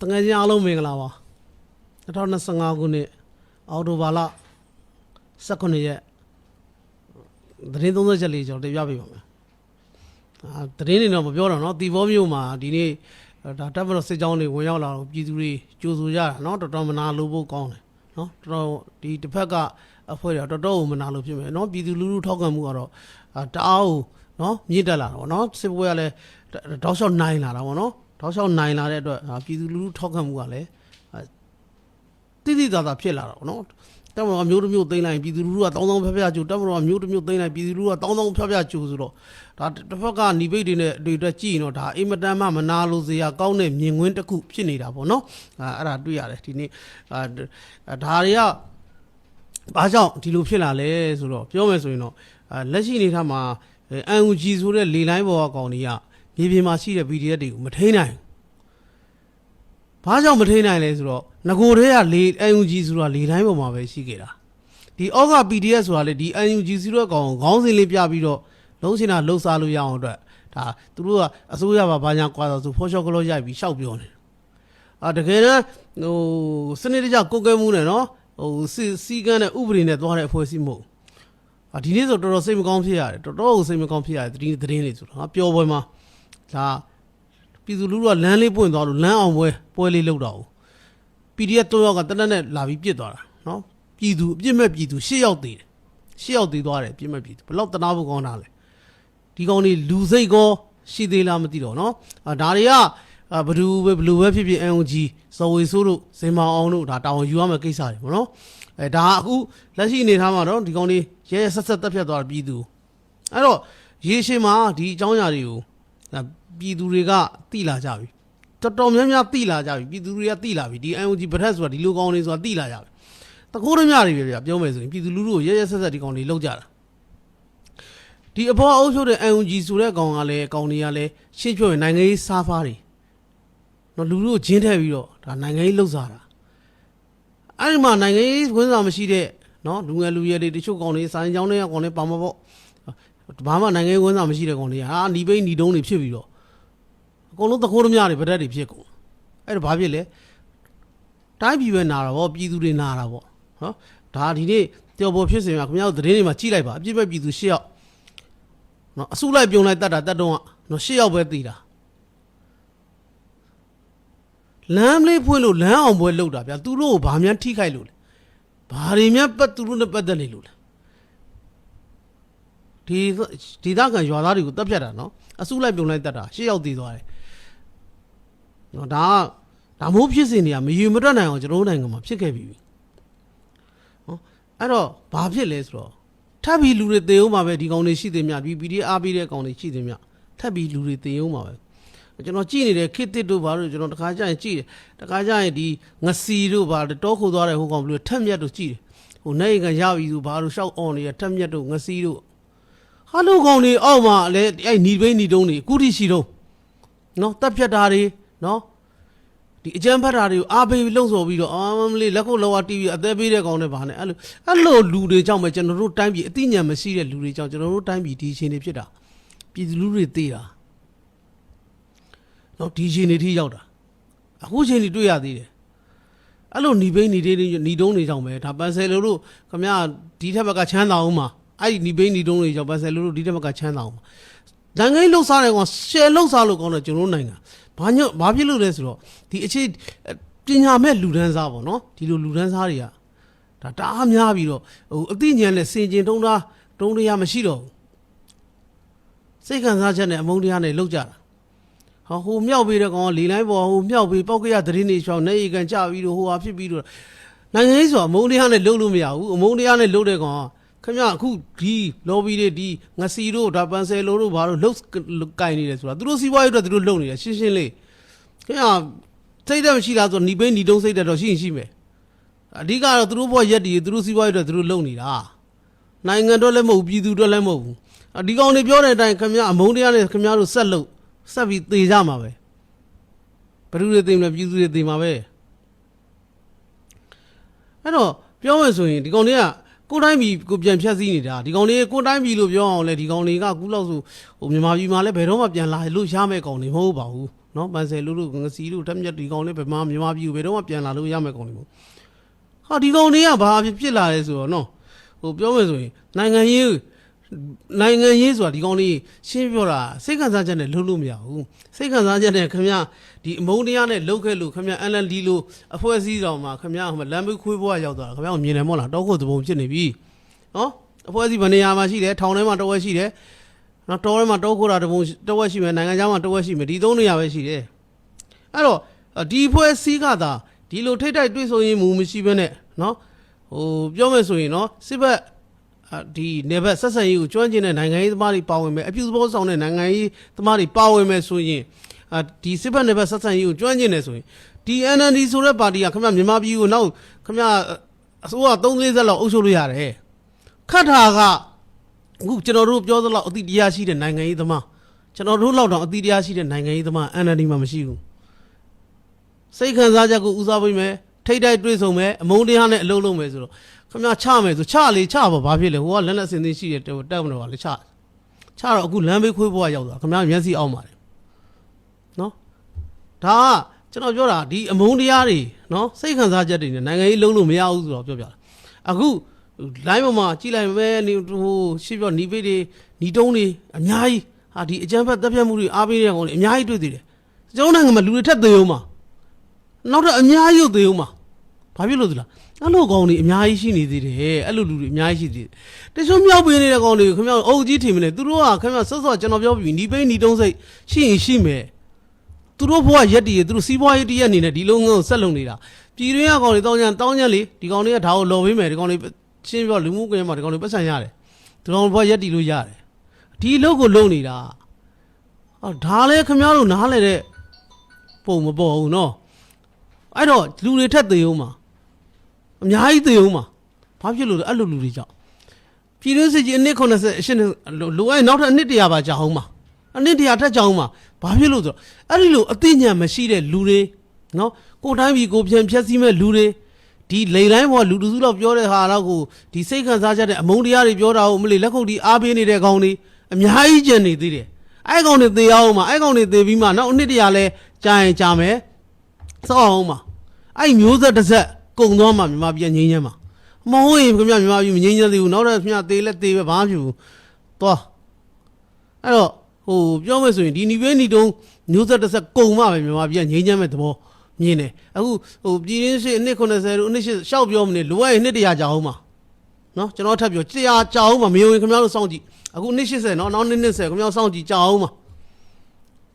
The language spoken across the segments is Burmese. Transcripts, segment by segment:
တငယ်ချင်းအားလုံးမင်္ဂလာပါ2025ခုနှစ်အောက်တိုဘာလ18ရက်သတင်း30ချက်လေးကျွန်တော်တင်ပြပေးပါမယ်အာသတင်းတွေတော့မပြောတော့เนาะတီဘောမျိုးမှာဒီနေ့ဒါတပ်မတော်စစ်ကြောင်းတွေဝင်ရောက်လာတော့ပြည်သူတွေကြိုဆိုကြတာเนาะတော်တော်မနာလို့ဖို့ကောင်းတယ်เนาะတော်တော်ဒီတစ်ဖက်ကအဖွဲ့တွေတော်တော်ကိုမနာလို့ဖြစ်မယ်เนาะပြည်သူလူထုထောက်ခံမှုကတော့အာတအားကိုเนาะမြင့်တက်လာတာပေါ့เนาะစစ်ပွဲကလည်းတောက်လျှောက်နိုင်လာတာပေါ့เนาะ တောက်လျှောက်နိုင်လာတဲ့အတွက်ပြည်သူလူထုထောက်ခံမှုကလည်းတိတိသာသာဖြစ်လာတော့နော်တက်မတော်မျိုးတစ်မျိုးသိမ့်လိုက်ပြည်သူလူထုကတောင်းတောင်းဖျက်ဖျက်ကြိုတက်မတော်မျိုးတစ်မျိုးသိမ့်လိုက်ပြည်သူလူထုကတောင်းတောင်းဖျက်ဖျက်ကြိုဆိုတော့ဒါတစ်ဖက်ကညီပိတ်တွေနဲ့တွေတက်ကြည့်ရင်တော့ဒါအင်မတန်မှမနာလိုစရာကောင်းတဲ့မြင်ကွင်းတစ်ခုဖြစ်နေတာပေါ့နော်အဲအဲ့ဒါတွေ့ရတယ်ဒီနေ့အာဒါတွေကဘာကြောင့်ဒီလိုဖြစ်လာလဲဆိုတော့ပြောမယ်ဆိုရင်တော့လက်ရှိအနေထားမှာအန်ယူဂျီဆိုတဲ့လေလိုင်းပေါ်ကကောင်တွေက မြေပြင်မှာရှိတဲ့ PDF တွေကိုမထိန်းနိုင်ဘူးဘာကြောင့်မထိန်းနိုင်လဲဆိုတော့ငကိုတည်းကလေအန်ယူဂျီဆိုတာလေလိုင်းပေါ်မှာပဲရှိခဲ့တာဒီအောက်က PDF ဆိုတာလေဒီအန်ယူဂျီဆိုတဲ့ကောင်ကိုခေါင်းစဉ်လေးပြပြီးတော့လုံးချင်တာလှုပ်ရှားလို့ရအောင်အတွက်ဒါသူတို့ကအစိုးရဘာဘာညာကွာတော့သူဖော်ရှော့ကလို့ရိုက်ပြီးရှောက်ပြောနေတယ်အာတကယ်တမ်းဟိုစနစ်တကျကိုယ်ကဲမှုနဲ့နော်ဟိုစီစီကန်းနဲ့ဥပဒေနဲ့သွားတဲ့အဖွဲ့အစည်းမဟုတ်ဘူးအာဒီနေ့ဆိုတော်တော်စိတ်မကောင်းဖြစ်ရတယ်တော်တော်ကိုစိတ်မကောင်းဖြစ်ရတယ်သတင်းသတင်းလေးဆိုတော့ငါပျော်ပွဲမှာ ဒါပြည်သူလူထုကလမ်းလေးပွင့်သွားလို့လမ်းအောင်ပွဲပွဲလေးလောက်တော့ PDF ၃ယောက်ကတနက်နဲ့လာပြီးပြစ်သွားတာနော်ပြည်သူအပြစ်မဲ့ပြည်သူ၈ယောက်သေးတယ်၈ယောက်သေးသွားတယ်ပြစ်မဲ့ပြည်သူဘလောက်တနာဖို့ကောင်းတာလဲဒီကောင်တွေလူစိတ်ကောရှိသေးလားမသိတော့နော်ဒါတွေကဘဒူပဲဘလူပဲဖြစ်ဖြစ် NUG ဇော်ဝေဆိုးတို့ဇင်မာအောင်တို့ဒါတာဝန်ယူရမယ့်ကိစ္စတွေပေါ့နော်အဲဒါအခုလက်ရှိအနေထားမှာတော့ဒီကောင်တွေရဲဆက်ဆက်တက်ဖြတ်သွားပြည်သူအဲ့တော့ရေရှည်မှာဒီအကြောင်းအရာတွေကို ဒါပြည်သူတွေကတိလာကြပြီတော်တော်များများတိလာကြပြီပြည်သူတွေကတိလာပြီဒီ NOG ဗထက်ဆိုတာဒီလိုကောင်တွေဆိုတာတိလာကြပြီတကိုးရမြတွေပဲဗျာပြောမယ်ဆိုရင်ပြည်သူလူထုကိုရဲရဲဆက်ဆက်ဒီကောင်တွေလောက်ကြတာဒီအပေါ်အုပ်ချုပ်တဲ့ UNG ဆိုတဲ့ကောင်ကလည်းကောင်တွေကလည်းရှင်းပြောရင်နိုင်ငံရေးစားဖားတွေနော်လူလူကိုဂျင်းထည့်ပြီးတော့ဒါနိုင်ငံရေးလှုပ်စားတာအဲ့ဒီမှာနိုင်ငံရေးဝင်စားမရှိတဲ့နော်လူငယ်လူရွယ်တွေတချို့ကောင်တွေစာရင်ကြောင်းတွေကကောင်တွေပါမပေါ့ ဘာမှနိုင်ငံရေးဝင်စားမရှိတဲ့ကောင်တွေကဟာညီပိန်းညီတုံးတွေဖြစ်ပြီးတော့အကုန်လုံးသခိုးသမားတွေဗတက်တွေဖြစ်ကုန်အဲ့ဒါဘာဖြစ်လဲတိုင်းပြည်ပဲနာတာဗောပြည်သူတွေနာတာဗောနော်ဒါဒီနေ့တယောက်ပေါ်ဖြစ်စဉ်မှာခင်ဗျားတို့သတင်းတွေမှာကြည့်လိုက်ပါအပြစ်ပဲပြည်သူရှစ်ယောက်နော်အစုလိုက်ပြုံလိုက်တတ်တာတတ်တော့ကနော်ရှစ်ယောက်ပဲတည်တာလမ်းလေးဖွင့်လို့လမ်းအောင်ပွဲလောက်တာဗျာသူတို့ကိုဘာမှထိခိုက်လို့လဲဘာတွေများပတ်သူတို့နဲ့ပတ်သက်နေလို့လဲ ဒီဒီသားကရွာသားတွေကိုတပ်ဖြတ်တာနော်အစုလိုက်ပြုံလိုက်တတ်တာရှစ်ယောက်တည်သွားတယ်နော်ဒါကဒါမိုးဖြစ်စဉ်တွေကမယူမတွက်နိုင်အောင်ကျွန်တော်တို့နိုင်ငံမှာဖြစ်ခဲ့ပြီနော်အဲ့တော့ဘာဖြစ်လဲဆိုတော့ထပ်ပြီးလူတွေတေအောင်ပါပဲဒီကောင်တွေရှိသေးမြဒီ PD အားပေးတဲ့ကောင်တွေရှိသေးမြထပ်ပြီးလူတွေတေအောင်ပါပဲကျွန်တော်ကြည့်နေတဲ့ခစ်တစ်တို့ဘာလို့ကျွန်တော်တခါကျရင်ကြည့်တယ်တခါကျရင်ဒီငစီတို့ဘာတောခိုသွားတဲ့ဟိုကောင်ဘလို့ထက်မြက်တို့ကြည့်တယ်ဟိုနိုင်ကရပြီဆိုဘာလို့ရှောက်အောင်နေတဲ့ထက်မြက်တို့ငစီတို့ ဟာလူကောင်တွေအောက်မှာလည်းအဲ့ညီပိညီတုံးတွေကုတိရှိတုံးနော်တပ်ဖြတ်တာတွေနော်ဒီအကြမ်းဖက်တာတွေကိုအားပေးလှုံ့ဆော်ပြီးတော့အာမလေးလက်ခုပ်လောကတီးပြီးအသက်ပေးတဲ့ကောင်နဲ့ဗာနဲ့အဲ့လိုအဲ့လိုလူတွေကြောင့်ပဲကျွန်တော်တို့တိုင်းပြည်အသိဉာဏ်မရှိတဲ့လူတွေကြောင့်ကျွန်တော်တို့တိုင်းပြည်ဒီအခြေအနေဖြစ်တာပြည်သူလူတွေသိတာနော်ဒီအခြေအနေထိရောက်တာအခုချိန်ထိတွေ့ရသေးတယ်အဲ့လိုညီပိညီတွေညီတုံးတွေကြောင့်ပဲဒါပန်ဆယ်လိုတို့ခမရဒီထက်ဘက်ကချမ်းသာအောင်ပါ အဲ့ဒီဒီဘိန်းဒီတုံးတွေကြောင့်ဘယ်ဆယ်လို့ဒီတက်မကချမ်းသာအောင်နိုင်ငံလှုပ်ရှားတယ်ကောင်ရှယ်လှုပ်ရှားလို့ကောင်းတယ်ကျွန်တော်နိုင်ငံဘာညဘာဖြစ်လို့လဲဆိုတော့ဒီအခြေပညာမဲ့လူဒန်းစားပေါ့နော်ဒီလိုလူဒန်းစားတွေကဒါတအားများပြီးတော့ဟိုအသိဉာဏ်နဲ့စင်ကျင်တုံးသားတုံးတရားမရှိတော့ဘူးစိတ်ခံစားချက်နဲ့အမုန်းတရားနဲ့လှုပ်ကြတာဟာဟိုမြောက်ပြီးတဲ့ကောင်ကလေလိုင်းပေါ်ဟိုမြောက်ပြီးပောက်ကရသတင်းတွေချောင်းနေရီကန်ကြပြီးတော့ဟိုဟာဖြစ်ပြီးတော့နိုင်ငံရေးဆိုတာအမုန်းတရားနဲ့လှုပ်လို့မရဘူးအမုန်းတရားနဲ့လှုပ်တဲ့ကောင်က ခင်ဗျအခုဒီ lobby တွေဒီငစီတို့ဒါပန်ဆယ်လိုတို့ဘာလို့လှုပ်ကင်နေတယ်ဆိုတာသူတို့စီးပွားရေးအတွက်သူတို့လှုပ်နေတယ်ရှင်းရှင်းလေးခင်ဗျစိတ်ဓာတ်မရှိတာဆိုတော့ညီပိညီတုံးစိတ်ဓာတ်တော့ရှိရင်ရှိမယ်အဓိကတော့သူတို့ဘောရက်တီသူတို့စီးပွားရေးအတွက်သူတို့လှုပ်နေတာနိုင်ငံတော့လည်းမဟုတ်ပြည်သူတော့လည်းမဟုတ်ဘူးဒီကောင်တွေပြောတဲ့အတိုင်းခင်ဗျအမုန်းတရားနဲ့ခင်ဗျတို့ဆက်လို့ဆက်ပြီးသေကြမှာပဲဘ누구တွေသေမလဲပြည်သူတွေသေမှာပဲအဲ့တော့ပြောမယ်ဆိုရင်ဒီကောင်တွေက ကိုယ်တိုင်းပြည်ကိုပြန်ဖြတ်စည်းနေတာဒီကောင်တွေကိုယ်တိုင်းပြည်လို့ပြောအောင်လဲဒီကောင်တွေကအခုလောက်ဆိုဟိုမြန်မာပြည်မှာလည်းဘယ်တော့မှပြန်လာလို့ရမယ့်ကောင်တွေမဟုတ်ပါဘူးနော်ပန်ဆယ်လူလူငစီလူတက်မြက်ဒီကောင်လေးဘယ်မှာမြန်မာပြည်ကိုဘယ်တော့မှပြန်လာလို့ရမယ်ကောင်လေးမို့ဟာဒီကောင်လေးကဘာဖြစ်ဖြစ်လာလဲဆိုတော့နော်ဟိုပြောမယ်ဆိုရင်နိုင်ငံရေး နိုင်ငံရေးဆိုတာဒီကောင်လေးရှင်းပြောတာစိတ်ခံစားချက်နဲ့လုံးလို့မရဘူးစိတ်ခံစားချက်နဲ့ခင်ဗျဒီအမုန်းတရားနဲ့လှုပ်ခဲ့လို့ခင်ဗျ NLD လို့အဖွဲ့အစည်းတော်မှာခင်ဗျဟိုမှာလမ်းဘေးခွေးဘွားရောက်သွားတာခင်ဗျကိုမြင်တယ်မို့လားတောက်ခုတ်သဘုံဖြစ်နေပြီနော်အဖွဲ့အစည်းဗနေရာမှာရှိတယ်ထောင်ထဲမှာတစ်ဝက်ရှိတယ်နော်တောထဲမှာတောခိုးတာတစ်ပုံတစ်ဝက်ရှိမယ်နိုင်ငံခြားမှာတစ်ဝက်ရှိမယ်ဒီသုံးနေရာပဲရှိတယ်အဲ့တော့ဒီအဖွဲ့အစည်းကသာဒီလိုထိတ်တိုက်တွေ့ဆုံရင်မူမရှိဘဲနဲ့နော်ဟိုပြောမယ်ဆိုရင်နော်စစ်ဘက်အာ ဒီနေဘက်ဆက်ဆံရေးကိုကျွမ်းကျင်တဲ့နိုင်ငံရေးသမားတွေပါဝင်မယ်အပြုသဘောဆောင်တဲ့နိုင်ငံရေးသမားတွေပါဝင်မယ်ဆိုရင်အာဒီစစ်ဘက်နေဘက်ဆက်ဆံရေးကိုကျွမ်းကျင်တယ်ဆိုရင်ဒီ NND ဆိုတဲ့ပါတီကခင်ဗျမြန်မာပြည်ကိုနောက်ခင်ဗျအစိုးရ30ဆက်လောက်အုပ်ချုပ်လို့ရတယ်ခတ်တာကအခုကျွန်တော်တို့ပြောသလောက်အတိတရားရှိတဲ့နိုင်ငံရေးသမားကျွန်တော်တို့လောက်တော့အတိတရားရှိတဲ့နိုင်ငံရေးသမား NND မှာမရှိဘူးစိတ်ခံစားချက်ကိုဦးစားပေးမယ်ထိတ်တိုက်တွေးဆုံမယ်အမုန်းတရားနဲ့အလုံးလုံးမယ်ဆိုတော့ ခမချမယ်ဆိုချလေချပါဘာဖြစ်လဲဟိုကလက်လက်စင်စင်ရှိတယ်တက်မလို့ပါလေချချတော့အခုလမ်းဘေးခွေးဘွားရောက်သွားခမမျက်စိအောက်ပါတယ်နော်ဒါကကျွန်တော်ပြောတာဒီအမုန်းတရားတွေနော်စိတ်ခံစားချက်တွေနဲ့နိုင်ငံရေးလုံးလို့မရဘူးဆိုတော့ပြောပြတာအခု line ပေါ်မှာကြည့်လိုက်မယ်နေဟိုရှင်းပြောနီးပေးတွေနီးတုံးတွေအများကြီးဟာဒီအကြမ်းဖက်တပ်ဖြတ်မှုတွေအားပေးတဲ့ကောင်တွေအများကြီးတွေ့သေးတယ်ကျွန်တော်နိုင်ငံမှာလူတွေထက်သေးအောင်မှာနောက်တော့အများကြီးသေးအောင်မှာဘာဖြစ်လို့သလား အဲ့လိုကောင်တွေအများကြီးရှိနေသေးတယ်အဲ့လိုလူတွေအများကြီးရှိသေးတယ်တချို့မြောက်ပေးနေတဲ့ကောင်တွေကိုခင်ဗျားတို့အုပ်ကြီးထင်မနေသူတို့ကခင်ဗျားဆော့ဆော့ကျွန်တော်ပြောပြီးနီးပိန်းနီးတုံးစိတ်ရှိရင်ရှိမယ်သူတို့ဘဝရက်တည်ရသူတို့စီးပွားရေးတည်ရအနေနဲ့ဒီလုံငန်းကိုဆက်လုံနေတာပြည်တွင်းကကောင်တွေတောင်းကြတောင်းကြလေဒီကောင်တွေကဒါကိုလော်ပေးမယ်ဒီကောင်တွေရှင်းပြောလူမှုကွန်ရက်မှာဒီကောင်တွေပတ်စံရတယ်ဒီကောင်ဘဝရက်တည်လို့ရတယ်ဒီလုံကိုလုံနေတာအော်ဒါလည်းခင်ဗျားတို့နားလဲတဲ့ပုံမပေါ်ဘူးနော်အဲ့တော့လူတွေထက်သေးအောင်မှာ အများကြီးသေအောင်မှာဘာဖြစ်လို့လဲအဲ့လိုလူတွေကြောင့်ပြည်တွင်းစစ်ကြီးအနည်း90အရှင်းလိုအဲ့နောက်ထပ်အနည်းတရာပါကြာအောင်မှာအနည်းတရာထက်ကြာအောင်မှာဘာဖြစ်လို့ဆိုတော့အဲ့ဒီလိုအသိဉာဏ်မရှိတဲ့လူတွေနော်ကိုယ်တိုင်းပြည်ကိုပြန်ဖြတ်စည်းမဲ့လူတွေဒီလိန်တိုင်းပေါ်လူတစုလောက်ပြောတဲ့ဟာတော့ကိုဒီစိတ်ခံစားချက်တဲ့အမုန်းတရားတွေပြောတာကိုမလေးလက်ခုပ်တီးအားပေးနေတဲ့ကောင်တွေအများကြီးကျန်နေသေးတယ်အဲ့ကောင်တွေသေအောင်မှာအဲ့ကောင်တွေသေပြီးမှနောက်အနည်းတရာလဲကြာရင်ကြာမယ်စောက်အောင်မှာအဲ့မျိုးဆက်တစ်ဆက် ကုံသွားမှမြန်မာပြည်ငြိမ်းချမ်းမှာမဟုတ်ရင်ခင်ဗျမြန်မာပြည်မငြိမ်းချမ်းသေးဘူးနောက်တော့ခင်ဗျသေလက်သေပဲဘာမှမဖြစ်ဘူးသွားအဲ့တော့ဟိုပြောမယ်ဆိုရင်ဒီနီပဲနီတုံးမျိုးဆက်တစ်ဆက်ကုံမှပဲမြန်မာပြည်ငြိမ်းချမ်းမဲ့သဘောမြင်တယ်အခုဟိုပြည်ရင်းရှိအနှစ်80တို့အနှစ်80ရှောက်ပြောမနေလိုရရင်နှစ်တရာကြာအောင်ပါနော်ကျွန်တော်ထပ်ပြောကြာကြာအောင်ပါမယုံရင်ခင်ဗျားတို့စောင့်ကြည့်အခုနှစ်80နော်နောက်နှစ်90ခင်ဗျားစောင့်ကြည့်ကြာအောင်ပါ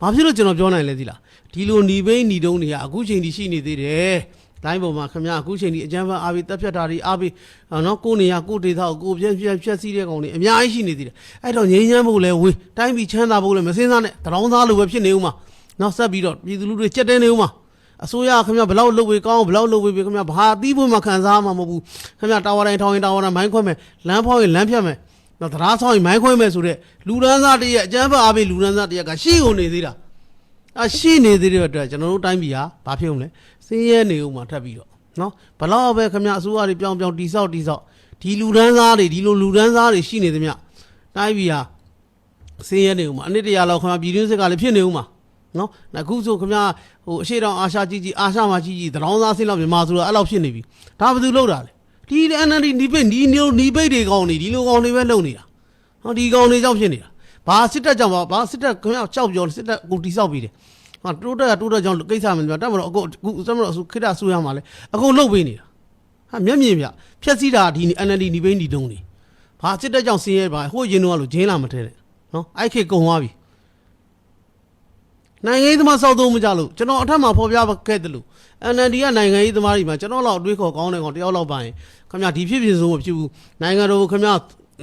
ဘာဖြစ်လို့ကျွန်တော်ပြောနိုင်လဲသိလားဒီလိုညီဘိန်းညီတုံးတွေကအခုချိန်ထိရှိနေသေးတယ် လိုင်းပေါ်မှာခင်ဗျာအခုချိန်ထိအကြမ်းဖက်အားပြီးတက်ဖြတ်တာတွေအားပြီးအာနော်ကိုနေရကိုဒေသကိုကိုပြက်ပြက်ဖြက်စီးတဲ့ကောင်တွေအများကြီးရှိနေသေးတယ်အဲ့တော့ငြိမ်းချမ်းဖို့လဲဝေးတိုင်းပြည်ချမ်းသာဖို့လဲမစင်းစားနဲ့တရောင်းသားလိုပဲဖြစ်နေဦးမှာနောက်ဆက်ပြီးတော့ပြည်သူလူတွေကြက်တဲနေဦးမှာအစိုးရခင်ဗျာဘလောက်လုပ်ဝေးကောင်းဘလောက်လုပ်ဝေးပြီခင်ဗျာဘာတီးဖို့မှခံစားမှာမဟုတ်ဘူးခင်ဗျာတာဝါတိုင်းထောင်းရင်တာဝါတိုင်းမိုင်းခွဲမယ်လမ်းဖောင်းရင်လမ်းဖြတ်မယ်နောက်တရားဆောင်ရင်မိုင်းခွဲမယ်ဆိုတဲ့လူရန်သားတည်းရဲ့အကြမ်းဖက်အားပြီးလူရန်သားတည်းကရှိကုန်နေသေးတာအရှိနေသေးတဲ့အတွက်ကျွန်တော်တို့တိုင်းပြည်ဟာဘာဖြစ်အောင်လဲ စင်းရဲနေဦးမှာထပ်ပြီးတော့နော်ဘလောက်ပဲခမအစိုးရတွေပြောင်းပြောင်းတိဆောက်တိဆောက်ဒီလူဒန်းစားတွေဒီလိုလူဒန်းစားတွေရှိနေသမျှတိုင်းပြည်ဟာစင်းရဲနေဦးမှာအနည်းတရာလောက်ခမပြည်တွင်းစစ်ကလည်းဖြစ်နေဦးမှာနော်အခုဆိုခမဟိုအရှိတောင်အာရှကြီးကြီးအာရှမှာကြီးကြီးတရောင်းစားစင်းလောက်မြန်မာဆိုတော့အဲ့လောက်ဖြစ်နေပြီဒါဘယ်သူလုပ်တာလဲဒီ NLD ဒီပိတ်ဒီနီနီပိတ်တွေကောင်းနေဒီလိုကောင်းနေပဲလုပ်နေတာဟောဒီကောင်းနေကြောင့်ဖြစ်နေတာဘာစစ်တပ်ကြောင့်ပါဘာစစ်တပ်ခမကြောက်ပြောစစ်တပ်ကိုတိဆောက်ပြီးတယ် ဟာတိုးတက်ကတိုးတက်ကြောင့်ကိစ္စမပြောတတ်မလို့အခုအခုစမလို့ခိတဆူရမှာလဲအခုလုတ်ပေးနေတာဟာမျက်မြင်ပြဖြက်စီးတာဒီ NLD ဒီဘိန်းဒီတုံးနေဘာစစ်တက်ကြောင့်ဆင်းရဲပါဟိုရင်တော့လို့ဂျင်းလာမထဲနဲ့နော်အဲ့ခေတ်ကုံသွားပြီနိုင်ငံရေးသမားစောက်သုံးမကြလို့ကျွန်တော်အထက်မှာဖော်ပြခဲ့တယ်လို့ NLD ကနိုင်ငံရေးသမားတွေမှာကျွန်တော်လောက်အတွေးခေါ်ကောင်းတယ်ကောင်တယောက်လောက်ပါရင်ခင်ဗျာဒီဖြစ်ဖြစ်ဆုံးမဖြစ်ဘူးနိုင်ငံတော်ကိုခင်ဗျာ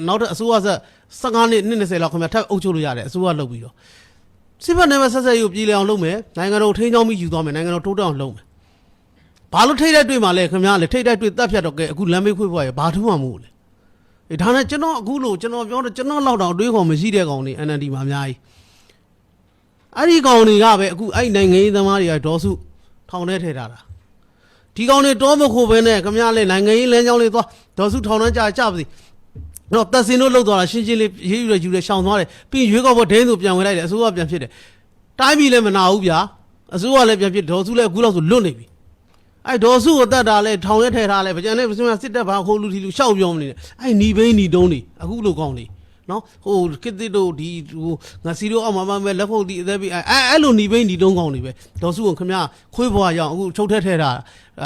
နောက်ထပ်အစိုးရဆက်15နှစ်20လောက်ခင်ဗျာထပ်အုပ်ချုပ်လို့ရတယ်အစိုးရလုပ်ပြီးတော့ စစ်ဘက်နဲ့ပဲဆက်ဆက်ရုပ်ပြည်လည်အောင်လုပ်မယ်နိုင်ငံတော်ထိန်းချောင်းပြီးယူသွားမယ်နိုင်ငံတော်တိုးတက်အောင်လုပ်မယ်ဘာလို့ထိတ်တဲ့တွေ့မှာလဲခင်ဗျားလေထိတ်တဲ့တွေ့တက်ဖြတ်တော့ကဲအခုလမ်းမေးခွေးပွားရဘာထူးမှမဟုတ်လေအေးဒါနဲ့ကျွန်တော်အခုလို့ကျွန်တော်ပြောတော့ကျွန်တော်လောက်တော့အတွေးခေါ်မရှိတဲ့ကောင်တွေ NND မှာအများကြီးအဲ့ဒီကောင်တွေကပဲအခုအဲ့နိုင်ငံရေးသမားတွေကဒေါ်စုထောင်ထဲထည့်ထားတာဒီကောင်တွေတောမခိုးပဲနဲ့ခင်ဗျားလေနိုင်ငံရေးလမ်းကြောင်းလေးသွားဒေါ်စုထောင်ထဲကြာကြပါစေ တော့တက်စင်တို့လှုပ်သွားတာရှင်းရှင်းလေးရေးယူရယူရရှောင်သွားတယ်ပြီးရင်ရွေးကောက်ပွဲဒင်းဆိုပြန်ဝင်လိုက်တယ်အစိုးရပြန်ဖြစ်တယ်တိုင်းပြည်လည်းမနာဘူးဗျာအစိုးရလည်းပြန်ဖြစ်ဒေါ်စုလည်းအခုလောက်ဆိုလွတ်နေပြီအဲ့ဒေါ်စုကိုတတ်တာလဲထောင်ရဲထဲထားလဲဗကြံနဲ့ပစမစစ်တပ်ဘာခိုးလူထီလူရှောက်ပြောမနေနဲ့အဲ့ညီဘိန်းညီတုံးနေအခုလိုကောင်းနေ နော်ဟိုကစ်တစ်တို့ဒီဟိုငါစီတို့အောက်မှာမမဲလက်ဖုတ်ဒီအသက်ပြီးအဲ့အဲ့လိုညီဘိန်းညီတုံးကောင်းနေပဲဒေါ်စုကိုခမရခွေးဘွားရောင်အခုချုပ်ထဲထဲထား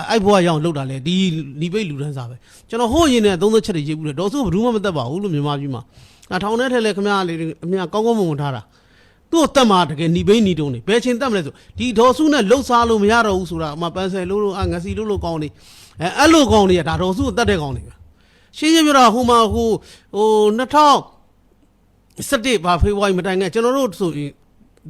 အဲ့ဘွားရောင်လောက်တာလဲဒီညီဘိန်းလူတန်းစားပဲကျွန်တော်ဟိုရင်နဲ့သုံးသက်ချက်တွေရေးဘူးလေဒေါ်စုဘယ်သူမှမတတ်ပါဘူးလို့မြန်မာပြည်မှာအထောင်ထဲထဲလဲခမရလေးအမြကောင်းကောင်းမွန်မွန်ထားတာ သူ့ကိုတက်မှာတကယ်หนีဘိန်းหนีတုံးနေဘယ်ချိန်တက်မလဲဆိုဒီဒေါ်စုနဲ့လှုပ်ရှားလို့မရတော့ဘူးဆိုတာအမပန်းဆယ်လို့လို့အငစီလို့လို့ကောင်းနေအဲအဲ့လိုကောင်းနေရဒါဒေါ်စုကိုတက်တဲ့ကောင်းနေပဲရှင်းရှင်းပြောတာဟိုမှာဟိုဟို 2017ဘာဖေဖော်ဝါရီမတိုင်ခင်ကျွန်တော်တို့ဆိုရင်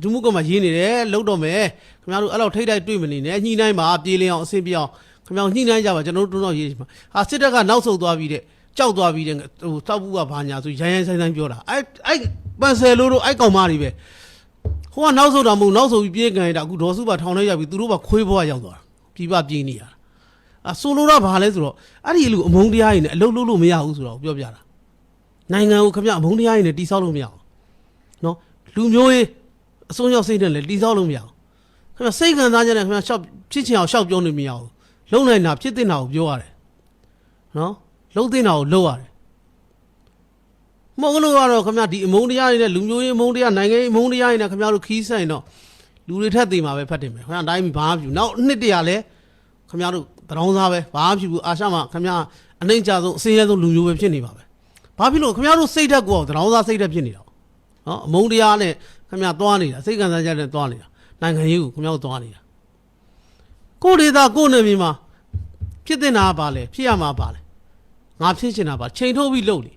ဒုမှုကမှရင်းနေတယ်လှုပ်တော့မယ်ခင်ဗျားတို့အဲ့လောက်ထိတ်တိုက်တွေ့မနေနဲ့ညှိနှိုင်းပါပြေးလင်းအောင်အဆင်ပြေအောင်ခင်ဗျားတို့ညှိနှိုင်းကြပါကျွန်တော်တို့တုံးတော့ရေးမှာဟာစစ်တပ်ကနောက်ဆုတ်သွားပြီးတဲ့ကြောက်သွားပြီးတဲ့ဟိုတောက်ဘူးကဘာညာဆိုရိုင်းရိုင်းဆိုင်ဆိုင်ပြောတာအဲ့အဲ့ပန်းဆယ်လို့လို့အဲ့ကောင်မတွေပဲဟိုကနောက်ဆုံးတာမဟုတ်နောက်ဆုံးပြီးပြေးကန်ရတာအခုဒေါ်စုပါထောင်ထဲရောက်ပြီးသူတို့ပါခွေးဘွားရောက်သွားတာပြပပြေးနေရတာအဆိုလိုတာဘာလဲဆိုတော့အဲ့ဒီလူအမုန်းတရားတွေနဲ့အလုံးလုံးလို့မရဘူးဆိုတော့ပြောပြတာ နိုင်ငံကိုခမအမုန်းတရားတွေနဲ့တိဆောက်လို့မရအောင်နော်လူမျိုးရေးအစိုးရစိတ်နဲ့လည်းတိဆောက်လို့မရအောင်ခမစိတ်ခံစားချက်နဲ့ခမရှောက်ဖြစ်ချင်အောင်ရှောက်ပြောနေမရဘူးလုံနိုင်တာဖြစ်တင်တာကိုပြောရတယ်နော်လုံတင်တာကိုလုပ်ရတယ်မဟုတ်လို့ကတော့ခင်ဗျာဒီအမုန်းတရားတွေနဲ့လူမျိုးရေးအမုန်းတရားနိုင်ငံရေးအမုန်းတရားတွေနဲ့ခင်ဗျားတို့ခီးဆိုင်တော့လူတွေထက်သိမှာပဲဖတ်တယ်မယ်ခင်ဗျာတိုင်းဘာမှမဖြစ်ဘူးနောက်နှစ်တရာလဲခင်ဗျားတို့တရောင်းစားပဲဘာမှမဖြစ်ဘူးအာရှမှာခင်ဗျာအနှိမ့်ကြဆုံးအစင်းရဲဆုံးလူမျိုးပဲဖြစ်နေပါပဲ ဘာဖြစ်လို့ခင်ဗျားတို့စိတ်ဓာတ်ကိုတရောင်းစားစိတ်ဓာတ်ဖြစ်နေတာနော်အမုန်းတရားနဲ့ခင်ဗျာသွားနေတာစိတ်ခံစားချက်နဲ့သွားနေတာနိုင်ငံရေးကိုခင်ဗျားတို့သွားနေတာကိုယ့်ဒေသကိုယ့်နယ်မြေမှာဖြစ်တင်တာကဘာလဲဖြစ်ရမှာပါလဲငါဖြစ်ချင်တာပါချိန်ထုတ်ပြီးလုပ်လေ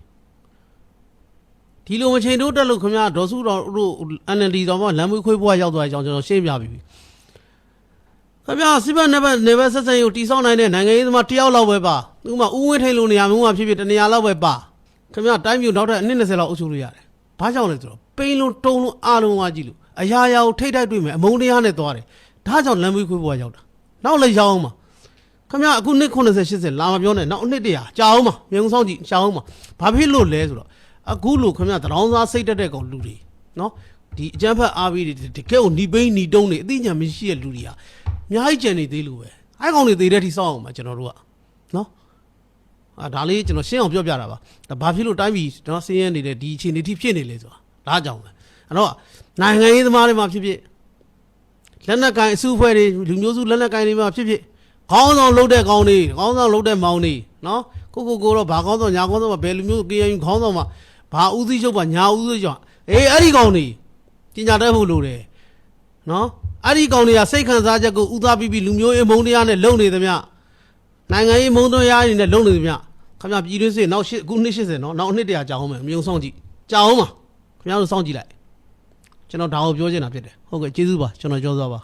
ဒီလိုမချိန်တိုးတက်လို့ခင်ဗျာဒေါ်စုတော်တို့ NLD တော်မှလမ်းမွေးခွေးဘွားရောက်သွားတဲ့အကြောင်းကျွန်တော်ရှင်းပြပြီးပြီခင်ဗျာစစ်ဘက်နဲ့ဘက်နေဘက်ဆက်ဆံရေးကိုတိစောက်နိုင်တဲ့နိုင်ငံရေးသမားတယောက်လောက်ပဲပါဥပမာဥဝင်းထိန်လိုနေရာမျိုးမှာဖြစ်ဖြစ်တနေရာလောက်ပဲပါ ခင်ဗျာတိုင်းပြည်နောက်ထပ်အနည်း20လောက်အုပ်ချုပ်လို့ရတယ်ဘာကြောင့်လဲဆိုတော့ပိန်လုံးတုံလုံးအားလုံးဝကြည့်လို့အရာရာကိုထိတ်တိုက်တွေ့မယ်အမုန်းတရားနဲ့သွားတယ်ဒါကြောင့်လမ်းမွေးခွေးဘွားရောက်တာနောက်လည်းရောက်အောင်ပါခင်ဗျာအခုနှစ်90 80လာမပြောနဲ့နောက်နှစ်တရာကြာအောင်ပါမြေုံဆောင်ကြည့်ကြာအောင်ပါဘာဖြစ်လို့လဲဆိုတော့ အခုလိုခင်ဗျတရောင်းစားစိတ်တက်တဲ့ကောင်လူတွေနော်ဒီအကျန်းဖက်အားပြီးတွေတကယ်ကိုหนีဘိန်းหนีတုံးနေအသိဉာဏ်မရှိတဲ့လူတွေဟာအများကြီးကြံနေသေးလို့ပဲအဲကောင်တွေသေးတဲ့ထိစောက်အောင်ပါကျွန်တော်တို့ကနော်အာ ဒါလေးကျွန်တော်ရှင်းအောင်ပြောပြတာပါဒါဘာဖြစ်လို့တိုင်းပြည်ကျွန်တော်စင်းရဲနေတဲ့ဒီအခြေအနေထိဖြစ်နေလဲဆိုတာဒါကြောင့်ပဲအဲ့တော့နိုင်ငံရေးသမားတွေမှာဖြစ်ဖြစ်လက်နက်ကိုင်အစုအဖွဲ့တွေလူမျိုးစုလက်နက်ကိုင်တွေမှာဖြစ်ဖြစ်ခေါင်းဆောင်လှုပ်တဲ့ကောင်တွေခေါင်းဆောင်လှုပ်တဲ့မောင်တွေနော်ကိုကိုကိုတော့ဘာခေါင်းဆောင်ညာခေါင်းဆောင်မှာဘယ်လူမျိုး KNU ခေါင်းဆောင်မှာဘာဦးစီးချုပ်ပါညာဦးစီးချုပ်အေးအဲ့ဒီကောင်တွေပညာတတ်ဖို့လိုတယ်နော်အဲ့ဒီကောင်တွေကစိတ်ခံစားချက်ကိုဥသားပြီးပြီးလူမျိုးရေးမုန်းတရားနဲ့လုံနေသမျှနိုင်ငံရေးမုန်းတရားတွေနဲ့လုံနေသမျှ ခင်ဗျာပြည်တွင်းစစ်နောက်ရှစ်အခုနှစ်80နော်နောက်နှစ်တရာကြာအောင်မယ်အမြုံဆောင်ကြည့်ကြာအောင်ပါခင်ဗျားတို့စောင့်ကြည့်လိုက်ကျွန်တော်ဒါကိုပြောချင်တာဖြစ်တယ်ဟုတ်ကဲ့ကျေးဇူးပါကျွန်တော်ကြောသွားပါ